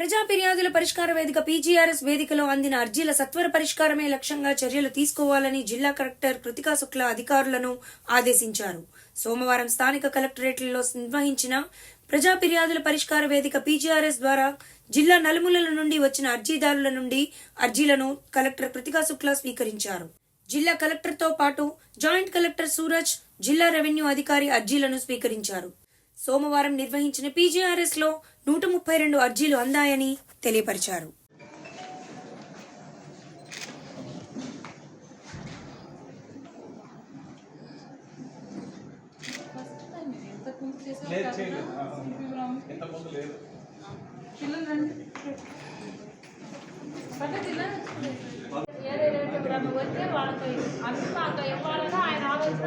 ప్రజా ఫిర్యాదుల పరిష్కార వేదిక పీజీఆర్ఎస్ వేదికలో అందిన అర్జీల సత్వర పరిష్కారమే లక్ష్యంగా చర్యలు తీసుకోవాలని జిల్లా కలెక్టర్ కృతికా శుక్ల అధికారులను ఆదేశించారు. సోమవారం స్థానిక కలెక్టరేట్లలో నిర్వహించిన ప్రజా ఫిర్యాదుల పరిష్కార వేదిక పీజీఆర్ఎస్ ద్వారా జిల్లా నలుమూలల నుండి వచ్చిన అర్జీదారుల నుండి అర్జీలను కలెక్టర్ కృతికా శుక్ల స్వీకరించారు. జిల్లా కలెక్టర్తో పాటు జాయింట్ కలెక్టర్ సూరజ్ జిల్లా రెవెన్యూ అధికారి అర్జీలను స్వీకరించారు. సోమవారం నిర్వహించిన పీజీఆర్ఎస్లో నూట ముప్పై రెండు అర్జీలు అందాయని తెలియపరిచారు. వాళ్ళకి అంతా ఆయన ఆలోచన